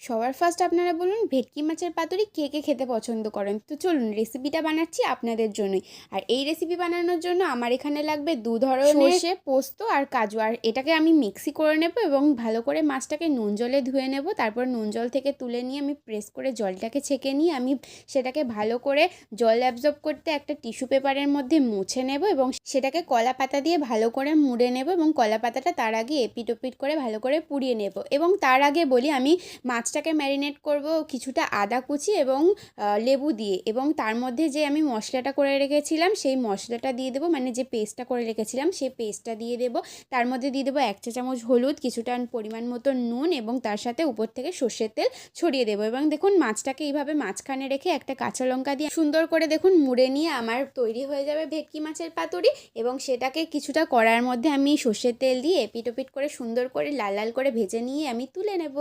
সবার ফার্স্ট আপনারা বলুন ভেটকি মাছের পাতুরি কে কে খেতে পছন্দ করেন? তো চলুন রেসিপিটা বানাচ্ছি আপনাদের জন্যই। আর এই রেসিপি বানানোর জন্য আমার এখানে লাগবে দু ধরনের সর্ষে পোস্ত আর কাজু। আর এটাকে আমি মিক্সি করে নেব এবং ভালো করে মাছটাকে নুন জলে ধুয়ে নেব। তারপর নুন জল থেকে তুলে নিয়ে আমি প্রেস করে জলটাকে ছেঁকে নিয়ে আমি সেটাকে ভালো করে জল অ্যাবজর্ব করতে একটা টিস্যু পেপারের মধ্যে মুছে নেব এবং সেটাকে কলা পাতা দিয়ে ভালো করে মুড়ে নেব এবং কলা পাতাটা তার আগে এপিট ওপিট করে ভালো করে পুড়িয়ে নেব। এবং তার আগে বলি আমি মাছটাকে ম্যারিনেট করব কিছুটা আদা কুচি এবং লেবু দিয়ে এবং তার মধ্যে যে আমি মশলাটা করে রেখেছিলাম সেই মশলাটা দিয়ে দেবো মানে যে পেস্টটা করে রেখেছিলাম সেই পেস্টটা দিয়ে দেবো। তার মধ্যে দিয়ে দেবো এক চা চামচ হলুদ, কিছুটা পরিমাণ মতো নুন এবং তার সাথে উপর থেকে সর্ষের তেল ছড়িয়ে দেবো এবং দেখুন মাছটাকে এইভাবে মাঝখানে রেখে একটা কাঁচা লঙ্কা দিয়ে সুন্দর করে দেখুন মুড়ে নিয়ে আমার তৈরি হয়ে যাবে ভেটকি মাছের পাতুরি এবং সেটাকে কিছুটা কড়ার মধ্যে আমি সর্ষের তেল দিয়ে এপিট ওপিট করে সুন্দর করে লাল লাল করে ভেজে নিয়ে আমি তুলে নেব।